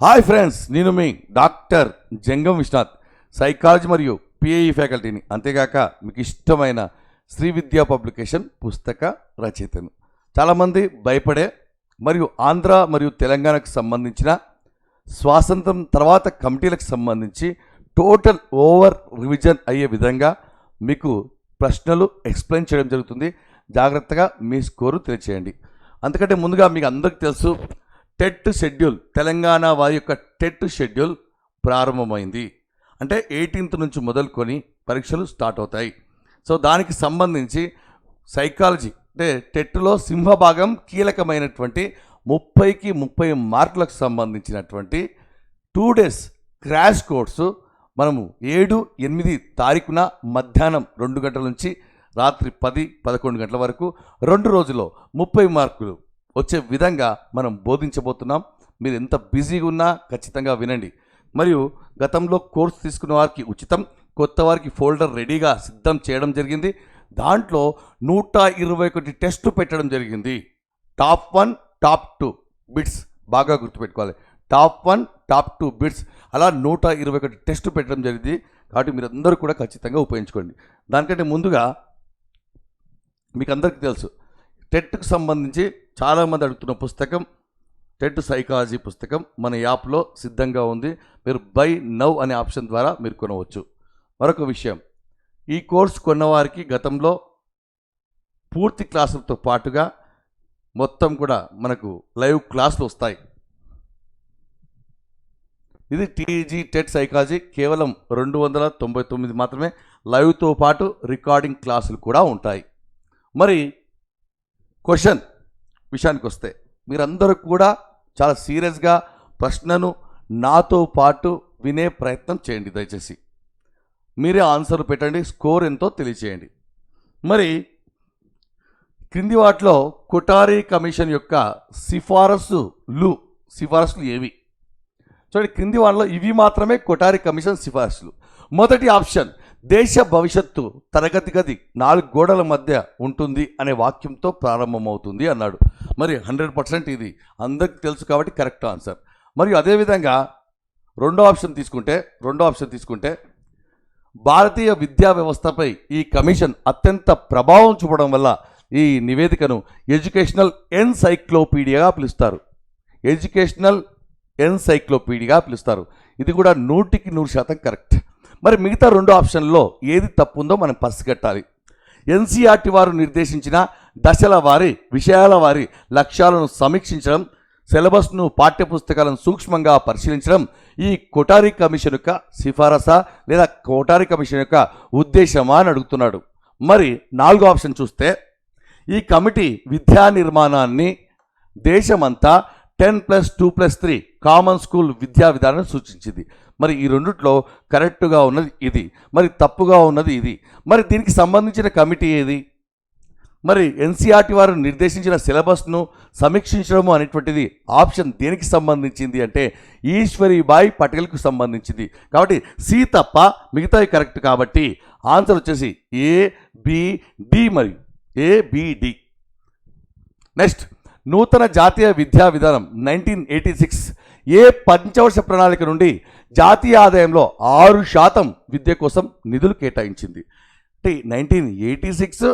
Hi friends నేను మీ doctor Jangam Vishwanath psychology మరియు పిఏఈ ఫ్యాకల్టీని. అంతేగాక మీకు ఇష్టమైన శ్రీ విద్యా పబ్లికేషన్ పుస్తక రచయితను. చాలామంది భయపడే మరియు ఆంధ్ర మరియు తెలంగాణకు సంబంధించిన స్వాతంత్రం తర్వాత కమిటీలకు సంబంధించి టోటల్ ఓవర్ రివిజన్ అయ్యే విధంగా మీకు ప్రశ్నలు ఎక్స్ప్లెయిన్ చేయడం జరుగుతుంది. జాగ్రత్తగా మీ స్కోరు తెలియచేయండి. అందుకంటే ముందుగా మీకు అందరికీ తెలుసు టెట్ షెడ్యూల్ తెలంగాణ వారి యొక్క టెట్ షెడ్యూల్ ప్రారంభమైంది. అంటే ఎయిటీన్త్ నుంచి మొదలుకొని పరీక్షలు స్టార్ట్ అవుతాయి. సో దానికి సంబంధించి సైకాలజీ అంటే టెట్లో సింహభాగం కీలకమైనటువంటి ముప్పైకి ముప్పై మార్కులకు సంబంధించినటువంటి టూ డేస్ క్రాష్ కోర్సు మనము ఏడు ఎనిమిది తారీఖున మధ్యాహ్నం రెండు గంటల నుంచి రాత్రి పది పదకొండు గంటల వరకు రెండు రోజుల్లో ముప్పై మార్కులు వచ్చే విధంగా మనం బోధించబోతున్నాం. మీరు ఎంత బిజీగా ఉన్నా ఖచ్చితంగా వినండి. మరియు గతంలో కోర్సు తీసుకున్న వారికి ఉచితం కొత్త వారికి ఫోల్డర్ రెడీగా సిద్ధం చేయడం జరిగింది. దాంట్లో నూట ఇరవై ఒకటి టెస్టులు పెట్టడం జరిగింది. Top one top two bits బాగా గుర్తుపెట్టుకోవాలి. Top one top two bits అలా నూట ఇరవై ఒకటి టెస్ట్ పెట్టడం జరిగింది. కాబట్టి మీరు అందరూ కూడా ఖచ్చితంగా ఉపయోగించుకోండి. దానికంటే ముందుగా మీకు అందరికీ తెలుసు టెట్కు సంబంధించి చాలామంది అడుగుతున్న పుస్తకం టెట్ సైకాలజీ పుస్తకం మన యాప్లో సిద్ధంగా ఉంది. మీరు బై నవ్ అనే ఆప్షన్ ద్వారా మీరు కొనవచ్చు. మరొక విషయం ఈ కోర్స్ కొన్నవారికి గతంలో పూర్తి క్లాసులతో పాటుగా మొత్తం కూడా మనకు లైవ్ క్లాసులు వస్తాయి. ఇది టీజీ టెట్ సైకాలజీ కేవలం రెండు వందల తొంభై తొమ్మిది మాత్రమే. లైవ్తో పాటు రికార్డింగ్ క్లాసులు కూడా ఉంటాయి. మరి క్వశ్చన్ విషయానికి వస్తే మీరందరూ కూడా చాలా సీరియస్గా ప్రశ్నను నాతో పాటు వినే ప్రయత్నం చేయండి దయచేసి. మీరే ఆన్సర్ పెట్టండి స్కోర్ ఎంతో తెలియచేయండి. మరి క్రింది వాటిలో కొటారి కమిషన్ యొక్క సిఫారసులు సిఫారసులు ఏవి? చూడండి క్రింది వాటిలో ఇవి మాత్రమే కొటారి కమిషన్ సిఫారసులు. మొదటి ఆప్షన్ దేశ భవిష్యత్తు తరగతి గది నాలుగు గోడల మధ్య ఉంటుంది అనే వాక్యంతో ప్రారంభమవుతుంది అన్నాడు. మరి హండ్రెడ్ పర్సెంట్ ఇది అందరికి తెలుసు కాబట్టి కరెక్ట్ ఆన్సర్. మరియు అదేవిధంగా రెండో ఆప్షన్ తీసుకుంటే రెండో ఆప్షన్ తీసుకుంటే భారతీయ విద్యా వ్యవస్థపై ఈ కమిషన్ అత్యంత ప్రభావం చూపడం వల్ల ఈ నివేదికను ఎడ్యుకేషనల్ ఎన్సైక్లోపీడియాగా పిలుస్తారు. ఎడ్యుకేషనల్ ఎన్సైక్లోపీడియాగా పిలుస్తారు. ఇది కూడా నూటికి నూరు శాతం కరెక్ట్. మరి మిగతా రెండు ఆప్షన్లో ఏది తప్పు ఉందో మనం పసిగట్టాలి ఎన్సీఆర్టీ వారు నిర్దేశించిన దశల వారి విషయాల వారి లక్ష్యాలను సమీక్షించడం సిలబస్ను పాఠ్యపుస్తకాలను సూక్ష్మంగా పరిశీలించడం ఈ కొటారి కమిషన్ యొక్క సిఫారసా లేదా కొటారి కమిషన్ యొక్క ఉద్దేశమా అని అడుగుతున్నాడు. మరి నాలుగో ఆప్షన్ చూస్తే ఈ కమిటీ విద్యా నిర్మాణాన్ని దేశమంతా ten plus two plus three common school విద్యా విధానం సూచించింది. మరి ఈ రెండిట్లో కరెక్ట్గా ఉన్నది ఇది. మరి తప్పుగా ఉన్నది ఇది. మరి దీనికి సంబంధించిన కమిటీ ఏది? మరి ఎన్సీఆర్టీ వారు నిర్దేశించిన సిలబస్ను సమీక్షించడము అనేటువంటిది ఆప్షన్ దేనికి సంబంధించింది అంటే ఈశ్వరీబాయి పటేల్కు సంబంధించింది. కాబట్టి సి తప్ప మిగతావి కరెక్ట్ కాబట్టి ఆన్సర్ వచ్చేసి ఏ బిడి మరియు ఏ నెక్స్ట్ నూతన జాతీయ విద్యా విధానం నైన్టీన్ ఎయిటీ సిక్స్ ఏ పంచవర్ష ప్రణాళిక నుండి జాతీయ ఆదాయంలో ఆరు శాతం విద్య కోసం నిధులు కేటాయించింది. అంటే నైన్టీన్ ఎయిటీ సిక్స్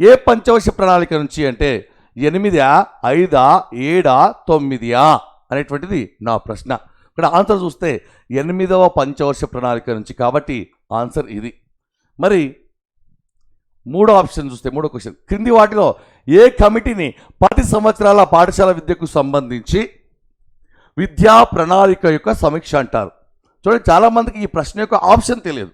ఏ పంచవర్ష ప్రణాళిక నుంచి అంటే ఎనిమిదా ఐదా ఏడా తొమ్మిదియా అనేటువంటిది నా ప్రశ్న. ఇక్కడ ఆన్సర్ చూస్తే ఎనిమిదవ పంచవర్ష ప్రణాళిక నుంచి కాబట్టి ఆన్సర్ ఇది. మరి మూడో ఆప్షన్ చూస్తే మూడో క్వశ్చన్. క్రింది వాటిలో ఏ కమిటీని పది సంవత్సరాల పాఠశాల విద్యకు సంబంధించి విద్యా ప్రణాళిక యొక్క సమీక్ష అంటారు. చూడండి చాలామందికి ఈ ప్రశ్న యొక్క ఆప్షన్ తెలియదు.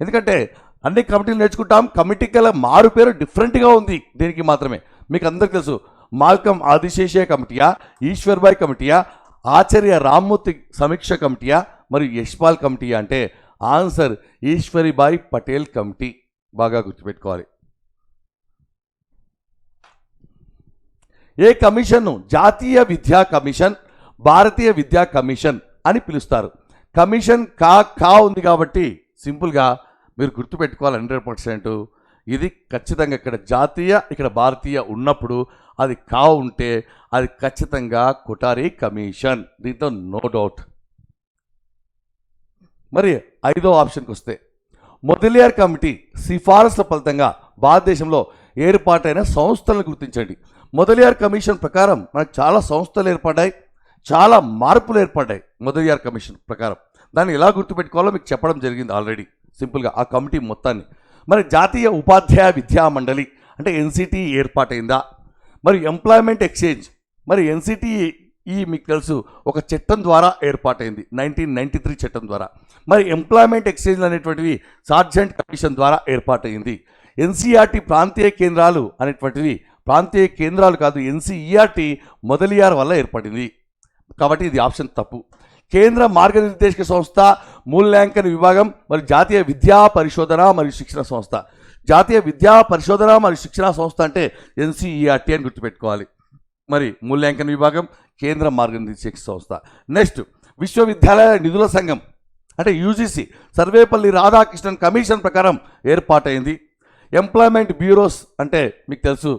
ఎందుకంటే అన్ని కమిటీలు నేర్చుకుంటాం కమిటీ గల మారు పేరు డిఫరెంట్గా ఉంది దీనికి మాత్రమే. మీకు అందరికీ తెలుసు మాల్కం ఆదిశేషయ కమిటీయా ఈశ్వర్బాయ్ కమిటీయా ఆచార్య రామ్మూర్తి సమీక్ష కమిటీయా మరియు యశ్పాల్ కమిటీయా అంటే ఆన్సర్ ఈశ్వరిబాయ్ పటేల్ కమిటీ. బాగా గుర్తుపెట్టుకోవాలి. ఏ కమిషన్ను? జాతీయ విద్యా కమిషన్ భారతీయ విద్యా కమిషన్ అని పిలుస్తారు. కమిషన్ కా కా ఉంది కాబట్టి సింపుల్గా మీరు గుర్తుపెట్టుకోవాలి హండ్రెడ్ పర్సెంట్. ఇది ఖచ్చితంగా ఇక్కడ జాతీయ ఇక్కడ భారతీయ ఉన్నప్పుడు అది కా ఉంటే అది ఖచ్చితంగా కుటారీ కమిషన్. దీంతో నో డౌట్. మరి ఐదో ఆప్షన్కి వస్తే మొదలియార్ కమిటీ సిఫారసుల ఫలితంగా భారతదేశంలో ఏర్పాటైన సంస్థలను గుర్తించండి. మొదలియార్ కమిషన్ ప్రకారం మనకు చాలా సంస్థలు ఏర్పడ్డాయి చాలా మార్పులు ఏర్పడ్డాయి మొదలియార్ కమిషన్ ప్రకారం. దాన్ని ఎలా గుర్తుపెట్టుకోవాలో మీకు చెప్పడం జరిగింది ఆల్రెడీ. సింపుల్గా ఆ కమిటీ మొత్తాన్ని. మరి జాతీయ ఉపాధ్యాయ విద్యా మండలి అంటే ఎన్సిటి ఏర్పాటైందా? మరి ఎంప్లాయ్మెంట్ ఎక్స్చేంజ్. మరి ఎన్సిటి ఈ మీకు తెలుసు ఒక చట్టం ద్వారా ఏర్పాటైంది నైన్టీన్ నైన్టీ త్రీ చట్టం ద్వారా. మరి ఎంప్లాయ్మెంట్ ఎక్స్చేంజ్ అనేటువంటివి సార్జెంట్ కమిషన్ ద్వారా ఏర్పాటైంది. ఎన్సీఆర్టీ ప్రాంతీయ కేంద్రాలు అనేటువంటివి ప్రాంతీయ కేంద్రాలు కాదు ఎన్సీఈఆర్టీ మొదలియార్ వల్ల ఏర్పడింది. కాబట్టి ఇది ఆప్షన్ తప్పు. కేంద్ర మార్గనిర్దేశక సంస్థ మూల్యాంకన విభాగం మరియు జాతీయ విద్యా పరిశోధన మరియు శిక్షణ సంస్థ. జాతీయ విద్యా పరిశోధన మరియు శిక్షణ సంస్థ అంటే ఎన్సీఈఆర్టీ అని గుర్తుపెట్టుకోవాలి. మరి మూల్యాంకన విభాగం కేంద్ర మార్గనిర్దేశక సంస్థ. నెక్స్ట్ విశ్వవిద్యాలయ నిధుల సంఘం అంటే యూజీసీ సర్వేపల్లి రాధాకృష్ణన్ కమిషన్ ప్రకారం ఏర్పాటైంది. ఎంప్లాయ్మెంట్ బ్యూరోస్ అంటే మీకు తెలుసు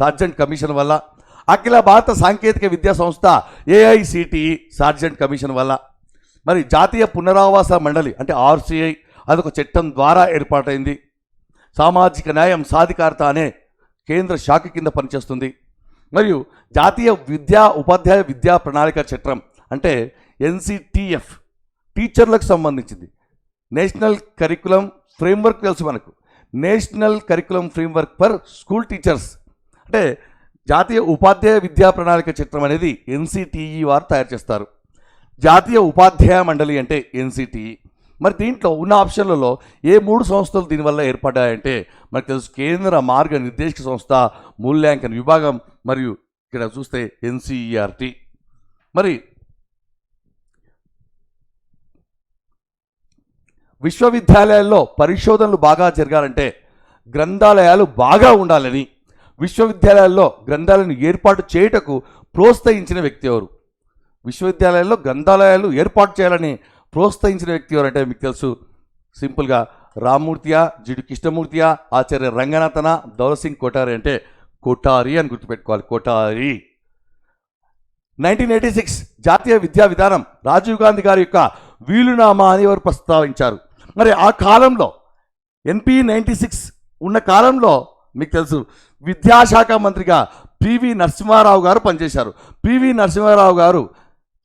సార్జెంట్ కమిషన్ వల్ల అఖిల భారత సాంకేతిక విద్యా సంస్థ ఏఐసిటిఈ సార్జెంట్ కమిషన్ వల్ల. మరి జాతీయ పునరావాస మండలి అంటే ఆర్సీఐ అదొక చట్టం ద్వారా ఏర్పాటైంది. సామాజిక న్యాయం సాధికారత అనే కేంద్ర శాఖ కింద పనిచేస్తుంది. మరియు జాతీయ విద్యా ఉపాధ్యాయ విద్యా ప్రణాళిక చట్టం అంటే ఎన్సిటిఎఫ్ టీచర్లకు సంబంధించింది. నేషనల్ కరికులం ఫ్రేమ్వర్క్ తెలుసు మనకు. National curriculum framework for school teachers. అంటే జాతీయ ఉపాధ్యాయ విద్యా ప్రణాళిక చిత్రం అనేది ఎన్సిటిఈ వారు తయారు చేస్తారు. జాతీయ ఉపాధ్యాయ మండలి అంటే ఎన్సిటిఈ. మరి దీంట్లో ఉన్న ఆప్షన్లలో ఏ మూడు సంస్థలు దీనివల్ల ఏర్పడ్డాయంటే మనకు తెలుసు కేంద్ర మార్గ నిర్దేశక సంస్థ మూల్యాంకన విభాగం మరియు ఇక్కడ చూస్తే ఎన్సిఈఆర్టీ. మరి విశ్వవిద్యాలయాల్లో పరిశోధనలు బాగా జరగాలంటే గ్రంథాలయాలు బాగా ఉండాలని విశ్వవిద్యాలయాల్లో గ్రంథాలను ఏర్పాటు చేయుటకు ప్రోత్సహించిన వ్యక్తి ఎవరు? విశ్వవిద్యాలయాల్లో గ్రంథాలయాలు ఏర్పాటు చేయాలని ప్రోత్సహించిన వ్యక్తి ఎవరంటే మీకు తెలుసు. సింపుల్గా రామ్మూర్తియా జిడు కృష్ణమూర్తియా ఆచార్య రంగనాథన దౌలసింగ్ కోటారి అంటే కోటారి అని గుర్తుపెట్టుకోవాలి. కోటారి. నైన్టీన్ ఎయిటీ సిక్స్ జాతీయ విద్యా విధానం రాజీవ్ గాంధీ గారి యొక్క వీలునామా అని వారు ప్రస్తావించారు? మరి ఆ కాలంలో ఎన్పి నైంటీ సిక్స్ ఉన్న కాలంలో మీకు తెలుసు విద్యాశాఖ మంత్రిగా పివి నరసింహారావు గారు పనిచేశారు. పివి నరసింహారావు గారు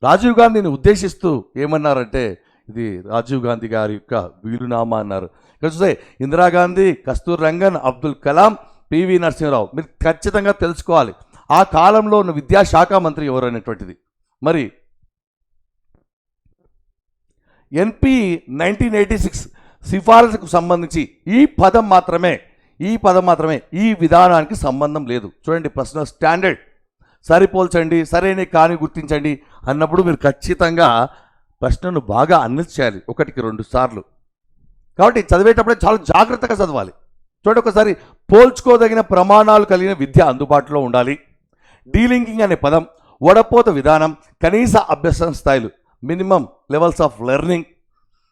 రాజీవ్ గాంధీని ఉద్దేశిస్తూ ఏమన్నారంటే ఇది రాజీవ్ గాంధీ గారి యొక్క వీలునామా అన్నారు. ఇక్కడ చూస్తే ఇందిరాగాంధీ కస్తూర్ రంగన్ అబ్దుల్ కలాం పివి నరసింహారావు. మీరు ఖచ్చితంగా తెలుసుకోవాలి. ఆ కాలంలో ఉన్న విద్యాశాఖ మంత్రి ఎవరు అనేటువంటిది మరి ఎన్పి నైన్టీన్ ఎయిటీ సిక్స్ సిఫారసుకు సంబంధించి ఈ పదం మాత్రమే ఈ పదం మాత్రమే. ఈ విధానానికి సంబంధం లేదు. చూడండి ప్రశ్న స్టాండర్డ్ సరిపోల్చండి సరైన కాని గుర్తించండి అన్నప్పుడు మీరు ఖచ్చితంగా ప్రశ్నను బాగా అన్నిస్ చేయాలి. ఒకటికి రెండు సార్లు. కాబట్టి చదివేటప్పుడే చాలా జాగ్రత్తగా చదవాలి. చూడండి ఒకసారి పోల్చుకోదగిన ప్రమాణాలు కలిగిన విద్య అందుబాటులో ఉండాలి. డీలింకింగ్ అనే పదం వడపోత విధానం కనీస అభ్యసన స్థాయిలు మినిమం లెవెల్స్ ఆఫ్ లెర్నింగ్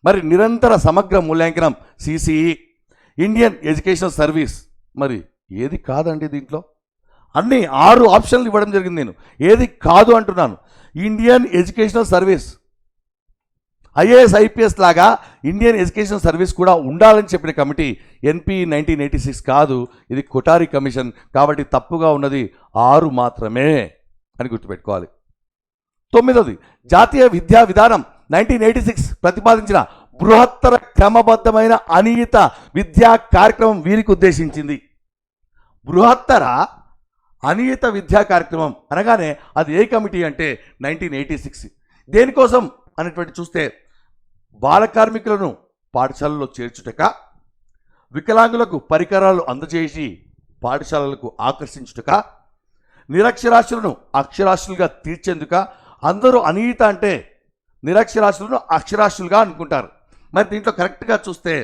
మరి నిరంతర సమగ్ర మూల్యాంకనం సిసిఈ ఇండియన్ ఎడ్యుకేషనల్ సర్వీస్ మరి ఏది కాదండి దీంట్లో? అన్ని ఆరు ఆప్షన్లు ఇవ్వడం జరిగింది నేను. ఏది కాదు అంటున్నాను. Indian Educational Service IAS IPS లాగా ఇండియన్ ఎడ్యుకేషన్ సర్వీస్ కూడా ఉండాలని చెప్పిన committee NP nineteen eighty six కాదు. ఇది కొటారి కమిషన్ కాబట్టి తప్పుగా ఉన్నది ఆరు మాత్రమే అని గుర్తుపెట్టుకోవాలి. తొమ్మిదవది జాతీయ విద్యా విధానం. నైన్టీన్ ఎయిటీ సిక్స్ ప్రతిపాదించిన బృహత్తర క్రమబద్ధమైన అనియత విద్యా కార్యక్రమం వీరికి ఉద్దేశించింది. బృహత్తర అనియత విద్యా కార్యక్రమం అనగానే అది ఏ కమిటీ అంటే నైన్టీన్ ఎయిటీ సిక్స్. దేనికోసం అనేటువంటి చూస్తే బాల కార్మికులను పాఠశాలలో చేర్చుటక వికలాంగులకు పరికరాలు అందజేసి పాఠశాలలకు ఆకర్షించుటక నిరక్షరాస్యులను అక్షరాస్యులుగా తీర్చేందుక అందరూ అనియత అంటే నిరక్షరాస్యులను అక్షరాస్యులుగా అనుకుంటారు. మరి దీంట్లో కరెక్ట్గా చూస్తే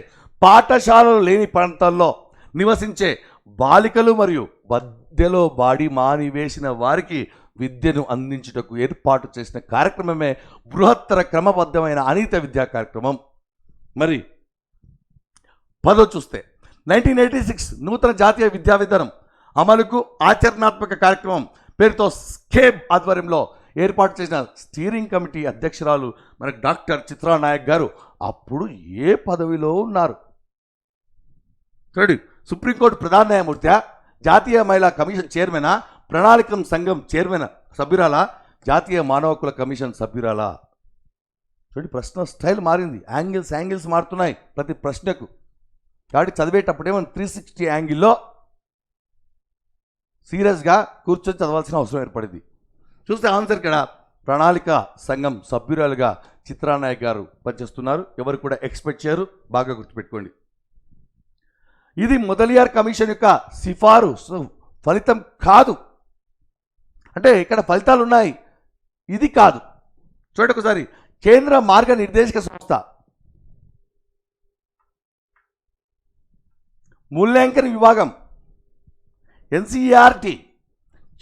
పాఠశాలలు లేని ప్రాంతాల్లో నివసించే బాలికలు మరియు మధ్యలో బాడి మానివేసిన వారికి విద్యను అందించుటకు ఏర్పాటు చేసిన కార్యక్రమమే బృహత్తర క్రమబద్ధమైన అనిత విద్యా కార్యక్రమం. మరి పదో చూస్తే నైన్టీన్ ఎయిటీ సిక్స్ నూతన జాతీయ విద్యా విధానం అమలుకు ఆచరణాత్మక కార్యక్రమం పేరుతో స్కేబ్ ఆధ్వర్యంలో ఏర్పాటు చేసిన స్టీరింగ్ కమిటీ అధ్యక్షురాలు మనకు డాక్టర్ చిత్రానాయక్ గారు అప్పుడు ఏ పదవిలో ఉన్నారు? చూడండి సుప్రీంకోర్టు ప్రధాన న్యాయమూర్తి జాతీయ మహిళా కమిషన్ చైర్మన్? ప్రణాళికం సంఘం చైర్మన్ సభ్యురాలా? జాతీయ మానవ హక్కుల కమిషన్ సభ్యురాలా? చూడండి ప్రశ్న స్టైల్ మారింది. యాంగిల్స్ యాంగిల్స్ మారుతున్నాయి ప్రతి ప్రశ్నకు. కాబట్టి చదివేటప్పుడేమో త్రీ సిక్స్టీ యాంగిల్లో సీరియస్గా కూర్చొని చదవాల్సిన అవసరం ఏర్పడింది. చూస్తే ఆన్సర్ ఇక్కడ ప్రణాళిక సంఘం సభ్యురాలుగా చిత్రానాయక్ గారు పనిచేస్తున్నారు. ఎవరు కూడా ఎక్స్పెక్ట్ చేయరు. బాగా గుర్తుపెట్టుకోండి. ఇది మొదలియార్ కమిషన్ యొక్క సిఫారు. ఫలితం కాదు. అంటే ఇక్కడ ఫలితాలు ఉన్నాయి. ఇది కాదు. చూడండి ఒకసారి. కేంద్ర మార్గ నిర్దేశక సంస్థ. మూల్యాంకన విభాగం. ఎన్సీఆర్టీ.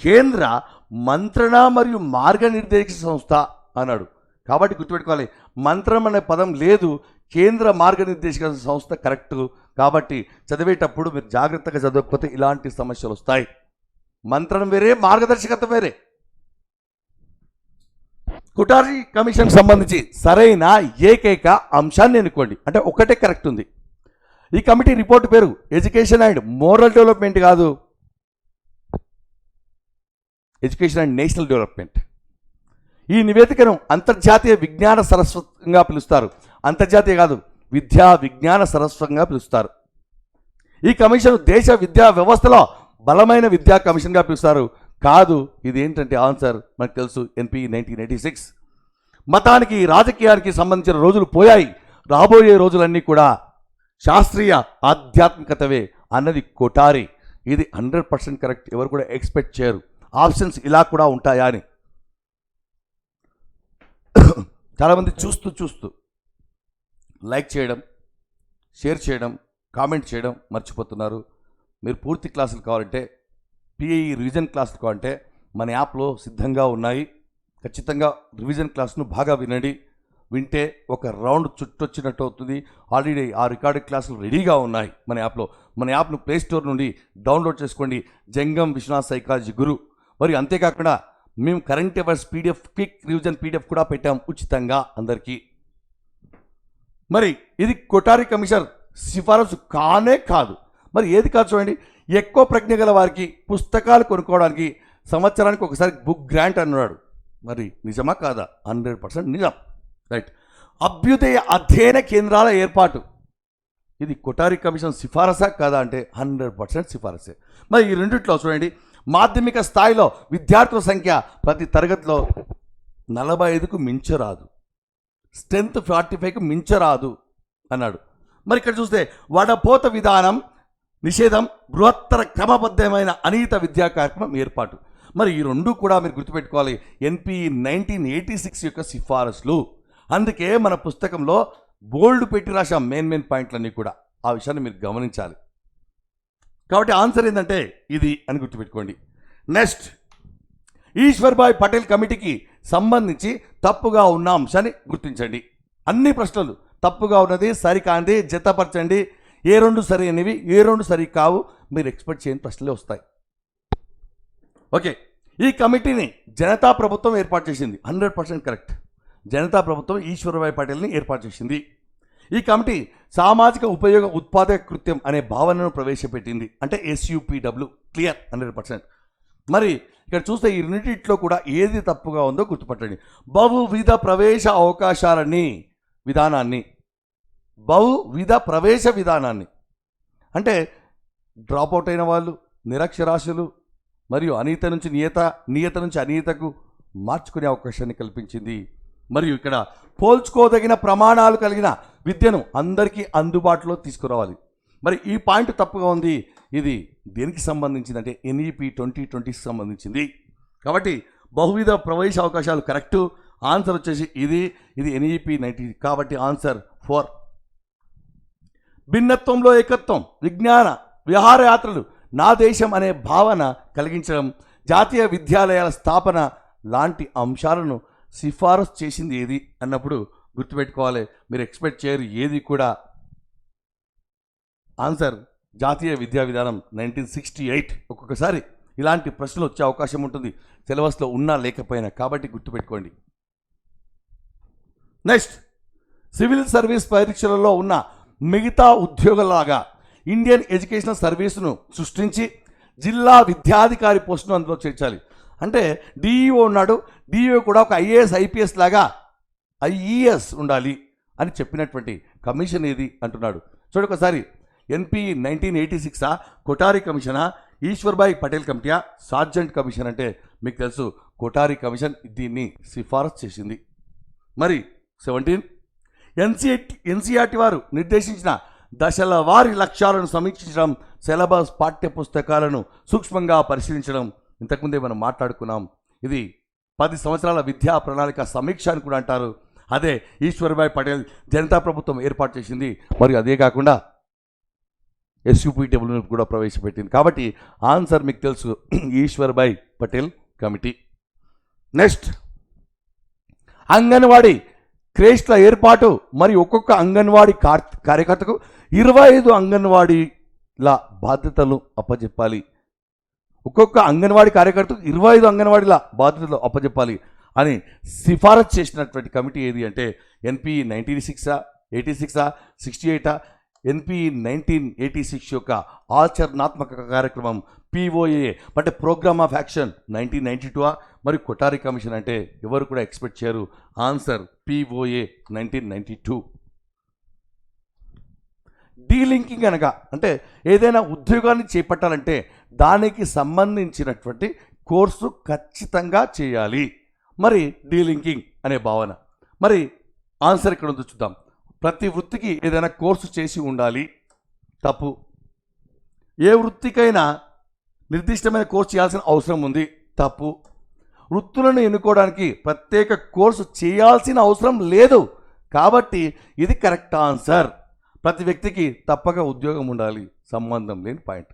కేంద్ర మంత్రణ మరియు మార్గనిర్దేశక సంస్థ అన్నాడు. కాబట్టి గుర్తుపెట్టుకోవాలి మంత్రం అనే పదం లేదు కేంద్ర మార్గనిర్దేశక సంస్థ కరెక్ట్. కాబట్టి చదివేటప్పుడు మీరు జాగ్రత్తగా చదవకపోతే ఇలాంటి సమస్యలు వస్తాయి. మంత్రం వేరే మార్గదర్శకత వేరే. కుటారి కమిషన్ సంబంధించి సరైన ఏకైక అంశాన్ని ఎన్నుకోండి. అంటే ఒకటే కరెక్ట్ ఉంది. ఈ కమిటీ రిపోర్ట్ పేరు ఎడ్యుకేషన్ అండ్ మోరల్ డెవలప్మెంట్ కాదు. Education and national development. ఈ నివేదికను అంతర్జాతీయ విజ్ఞాన సరస్వతంగా పిలుస్తారు. అంతర్జాతీయ కాదు విద్యా విజ్ఞాన సరస్వతంగా పిలుస్తారు. ఈ కమిషన్ దేశ విద్యా వ్యవస్థలో బలమైన విద్యా కమిషన్గా పిలుస్తారు. కాదు ఇది ఏంటంటే ఆన్సర్ మనకు తెలుసు ఎన్పి నైన్టీన్ ఎయిటీ సిక్స్. మతానికి రాజకీయానికి సంబంధించిన రోజులు పోయాయి. రాబోయే రోజులన్నీ కూడా శాస్త్రీయ ఆధ్యాత్మికతవే అన్నది కొటారి ఇది హండ్రెడ్ పర్సెంట్ కరెక్ట్ ఎవరు కూడా ఎక్స్పెక్ట్ చేయరు. ఆప్షన్స్ ఇలా కూడా ఉంటాయా అని. చాలామంది చూస్తూ చూస్తూ లైక్ చేయడం షేర్ చేయడం కామెంట్ చేయడం మర్చిపోతున్నారు. మీరు పూర్తి క్లాసులు కావాలంటే పిఐ రివిజన్ క్లాసులు కావాలంటే మన యాప్లో సిద్ధంగా ఉన్నాయి. ఖచ్చితంగా రివిజన్ క్లాస్ను బాగా వినండి. వింటే ఒక రౌండ్ చుట్టొచ్చినట్టు అవుతుంది. ఆల్రెడీ ఆ రికార్డెడ్ క్లాసులు రెడీగా ఉన్నాయి మన యాప్లో. మన యాప్ను ప్లే స్టోర్ నుండి డౌన్లోడ్ చేసుకోండి. జంగం విశ్వనాథ్ సైకాలజీ గురు. మరి అంతేకాకుండా మేము current affairs PDF quick revision PDF కూడా పెట్టాం ఉచితంగా అందరికీ. మరి ఇది కొటారి కమిషన్ సిఫారసు కానే కాదు. మరి ఏది కాదు చూడండి ఎక్కువ ప్రజ్ఞ గల వారికి పుస్తకాలు కొనుక్కోవడానికి సంవత్సరానికి ఒకసారి బుక్ గ్రాంట్ అన్నాడు. మరి నిజమా కాదా? హండ్రెడ్ పర్సెంట్ నిజం. రైట్. అభ్యుదయ అధ్యయన కేంద్రాల ఏర్పాటు. ఇది కొటారి కమిషన్ సిఫారసా కాదా అంటే హండ్రెడ్ పర్సెంట్ సిఫారసే. మరి ఈ రెండిట్లో చూడండి మాధ్యమిక స్థాయిలో విద్యార్థుల సంఖ్య ప్రతి తరగతిలో నలభై ఐదుకు మించరాదు. స్ట్రెంత్ ఫార్టీ ఫైవ్కి మించరాదు అన్నాడు. మరి ఇక్కడ చూస్తే వడపోత విధానం నిషేధం బృహత్తర క్రమబద్ధమైన అనీత విద్యా కార్యక్రమం ఏర్పాటు. మరి ఈ రెండు కూడా మీరు గుర్తుపెట్టుకోవాలి. ఎన్పి నైన్టీన్ ఎయిటీ సిక్స్ యొక్క సిఫారసులు. అందుకే మన పుస్తకంలో బోల్డ్ పెట్టి రాశాం మెయిన్ మెయిన్ పాయింట్లన్నీ కూడా. ఆ విషయాన్ని మీరు గమనించాలి. కాబట్టి ఆన్సర్ ఏంటంటే ఇది అని గుర్తుపెట్టుకోండి. నెక్స్ట్ ఈశ్వర్భాయ్ పటేల్ కమిటీకి సంబంధించి తప్పుగా ఉన్న అంశాన్ని గుర్తించండి. అన్ని ప్రశ్నలు తప్పుగా ఉన్నది సరికాంది జతపరచండి. ఏ రెండు సరి అనేవి ఏ రెండు సరి కావు మీరు ఎక్స్పెక్ట్ చేయని ప్రశ్నలే వస్తాయి. ఓకే ఈ కమిటీని జనతా ప్రభుత్వం ఏర్పాటు చేసింది. Hundred percent correct. జనతా ప్రభుత్వం ఈశ్వరభాయ్ పటేల్ని ఏర్పాటు చేసింది. ఈ కమిటీ సామాజిక ఉపయోగ ఉత్పాదక కృత్యం అనే భావనను ప్రవేశపెట్టింది. అంటే ఎస్యూపీడబ్ల్యూ క్లియర్ హండ్రెడ్ పర్సెంట్ మరి ఇక్కడ చూస్తే ఈ రెండింటిలో కూడా ఏది తప్పుగా ఉందో గుర్తుపట్టండి. బహువిధ ప్రవేశ అవకాశాలని విధానాన్ని బహువిధ ప్రవేశ విధానాన్ని. అంటే డ్రాప్ అవుట్ అయిన వాళ్ళు నిరక్షరాస్యులు మరియు అనీత నుంచి నియత నియత నుంచి అనీతకు మార్చుకునే అవకాశాన్ని కల్పించింది. మరియు ఇక్కడ పోల్చుకోదగిన ప్రమాణాలు కలిగిన విద్యను అందరికీ అందుబాటులో తీసుకురావాలి. మరి ఈ పాయింట్ తప్పుగా ఉంది. ఇది దేనికి సంబంధించింది అంటే ఎన్ఈపి ట్వంటీ ట్వంటీకి సంబంధించింది. కాబట్టి బహువిధ ప్రవేశ అవకాశాలు కరెక్టు. ఆన్సర్ వచ్చేసి ఇది ఇది ఎన్ఈపి నైన్టీ కాబట్టి ఆన్సర్ ఫోర్. భిన్నత్వంలో ఏకత్వం విజ్ఞాన విహారయాత్రలు నా దేశం అనే భావన కలిగించడం జాతీయ విద్యాలయాల స్థాపన లాంటి అంశాలను సిఫారసు చేసింది ఏది అన్నప్పుడు గుర్తుపెట్టుకోవాలి. మీరు ఎక్స్పెక్ట్ చేయరు ఏది కూడా. ఆన్సర్ జాతీయ విద్యా విధానం నైన్టీన్ సిక్స్టీ ఎయిట్. ఒక్కొక్కసారి ఇలాంటి ప్రశ్నలు వచ్చే అవకాశం ఉంటుంది. సిలబస్లో ఉన్నా లేకపోయినా కాబట్టి గుర్తుపెట్టుకోండి. నెక్స్ట్ సివిల్ సర్వీస్ పరీక్షలలో ఉన్న మిగతా ఉద్యోగులాగా ఇండియన్ ఎడ్యుకేషనల్ సర్వీస్ను సృష్టించి జిల్లా విద్యాధికారి పోస్టును అందులో చేర్చాలి. అంటే డిఈఓ ఉన్నాడు. డిఈఓ కూడా ఒక ఐఏఎస్ ఐపీఎస్ లాగా ఐఈఎస్ ఉండాలి అని చెప్పినటువంటి కమిషన్ ఏది అంటున్నాడు. చూడొకసారి ఎన్పి నైన్టీన్ ఎయిటీ సిక్సా? కొటారి కమిషనా? ఈశ్వర్భాయ్ పటేల్ కమిటీయా? సార్జెంట్ కమిషన్ అంటే మీకు తెలుసు కొటారి కమిషన్ దీన్ని సిఫారసు చేసింది. మరి సెవెంటీన్ ఎన్సిఐటి ఎన్సీఆర్టీ వారు నిర్దేశించిన దశల వారి లక్ష్యాలను సమీక్షించడం సిలబస్ పాఠ్య పుస్తకాలను సూక్ష్మంగా పరిశీలించడం ఇంతకుముందే మనం మాట్లాడుకున్నాం. ఇది పది సంవత్సరాల విద్యా ప్రణాళిక సమీక్ష అని కూడా అంటారు. అదే ఈశ్వర్భాయ్ పటేల్ జనతా ప్రభుత్వం ఏర్పాటు చేసింది. మరియు అదే కాకుండా ఎస్యూపీడబ్ల్యూని కూడా ప్రవేశపెట్టింది. కాబట్టి ఆన్సర్ మీకు తెలుసు. ఈశ్వర్భాయ్ పటేల్ కమిటీ. నెక్స్ట్ అంగన్వాడీ క్రేస్ట్ల ఏర్పాటు మరి ఒక్కొక్క అంగన్వాడీ కార్ కార్యకర్తకు ఇరవై ఐదు అంగన్వాడీల బాధ్యతలు అప్పచెప్పాలి ఒక్కొక్క అంగన్వాడీ కార్యకర్తకు ఇరవై ఐదు అంగన్వాడీల బాధ్యతలు అప్పచెప్పాలి అని సిఫారసు చేసినటువంటి కమిటీ ఏది అంటే ఎన్పి నైన్టీన్ సిక్సా ఎయిటీ సిక్సా సిక్స్టీ ఎయిటా ఎన్పి నైన్టీన్ ఎయిటీ సిక్స్ యొక్క ఆచరణాత్మక కార్యక్రమం పిఓఏ అంటే programme of action nineteen ninety two మరి కొటారి కమిషన్ అంటే ఎవరు కూడా ఎక్స్పెక్ట్ చేయరు. Answer POA nineteen ninety two. Delinking అనగా అంటే ఏదైనా ఉద్యోగాన్ని చేపట్టాలంటే దానికి సంబంధించినటువంటి కోర్సు ఖచ్చితంగా చేయాలి. మరి డీలింకింగ్ అనే భావన. మరి ఆన్సర్ ఇక్కడ ఉందో చూద్దాం. ప్రతి వృత్తికి ఏదైనా కోర్సు చేసి ఉండాలి తప్పు. ఏ వృత్తికైనా నిర్దిష్టమైన కోర్సు చేయాల్సిన అవసరం ఉంది తప్పు. వృత్తులను ఎన్నుకోవడానికి ప్రత్యేక కోర్సు చేయాల్సిన అవసరం లేదు కాబట్టి ఇది కరెక్ట్ ఆన్సర్. ప్రతి వ్యక్తికి తప్పక ఉద్యోగం ఉండాలి సంబంధం లేని పాయింట్.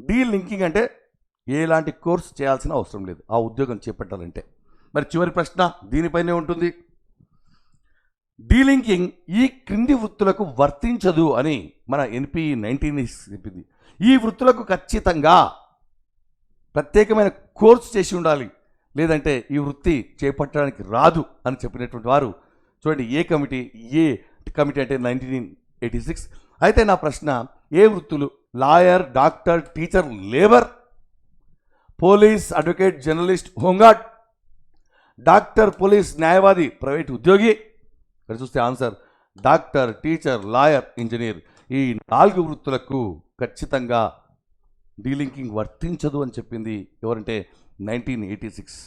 డీ లింకింగ్ అంటే ఎలాంటి కోర్సు చేయాల్సిన అవసరం లేదు ఆ ఉద్యోగం చేపట్టాలంటే. మరి చివరి ప్రశ్న దీనిపైనే ఉంటుంది. డీలింకింగ్ ఈ క్రింది వృత్తులకు వర్తించదు అని మన ఎన్పి నైన్టీన్ చెప్పింది. ఈ వృత్తులకు ఖచ్చితంగా ప్రత్యేకమైన కోర్సు చేసి ఉండాలి. లేదంటే ఈ వృత్తి చేపట్టడానికి రాదు అని చెప్పినటువంటి వారు చూడండి ఏ కమిటీ ఏ కమిటీ అంటే నైన్టీన్ ఎయిటీ సిక్స్. అయితే నా ప్రశ్న ఏ వృత్తులు? Lawyer doctor teacher labour police advocate journalist home guard doctor police న్యాయవాది ప్రైవేట్ ఉద్యోగి. ఇక్కడ చూస్తే answer doctor teacher lawyer engineer. ఈ నాలుగు వృత్తులకు ఖచ్చితంగా డీలింకింగ్ వర్తించదు అని చెప్పింది ఎవరంటే నైన్టీన్ ఎయిటీ సిక్స్.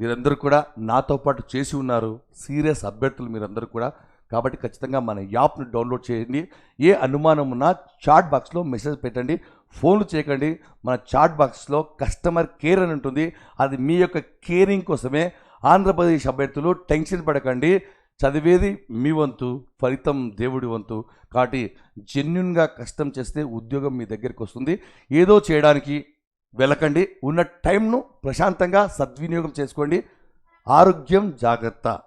మీరందరూ కూడా నాతో పాటు చేసి ఉన్నారు. సీరియస్ అభ్యర్థులు మీరందరూ కూడా. కాబట్టి ఖచ్చితంగా మన యాప్ను డౌన్లోడ్ చేయండి. ఏ అనుమానం ఉన్నా చాట్ బాక్స్లో మెసేజ్ పెట్టండి. ఫోన్లు చేయకండి. మన చాట్ బాక్స్లో కస్టమర్ కేర్ అని ఉంటుంది. అది మీ యొక్క కేరింగ్ కోసమే ఆంధ్రప్రదేశ్ అభ్యర్థులు టెన్షన్ పడకండి. చదివేది మీ వంతు ఫలితం దేవుడి వంతు. కాబట్టి జెన్యున్గా కష్టం చేస్తే ఉద్యోగం మీ దగ్గరికి వస్తుంది. ఏదో చేయడానికి వెళ్ళకండి. ఉన్న టైంను ప్రశాంతంగా సద్వినియోగం చేసుకోండి. ఆరోగ్యం జాగ్రత్త.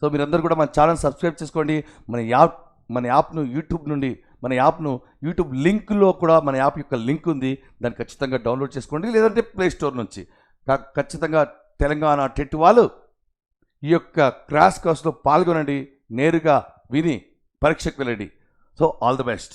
సో మీరందరూ కూడా మన ఛానల్ సబ్స్క్రైబ్ చేసుకోండి. మన యాప్ మన యాప్ను యూట్యూబ్ నుండి మన యాప్ను యూట్యూబ్ లింక్లో కూడా మన యాప్ యొక్క లింక్ ఉంది. దాన్ని ఖచ్చితంగా డౌన్లోడ్ చేసుకోండి. లేదంటే ప్లే స్టోర్ నుంచి. కా- ఖచ్చితంగా తెలంగాణ టెట్ వాళ్ళు ఈ యొక్క క్రాష్ కోర్స్లో పాల్గొనండి నేరుగా విని పరీక్షకు వెళ్ళండి. So all the best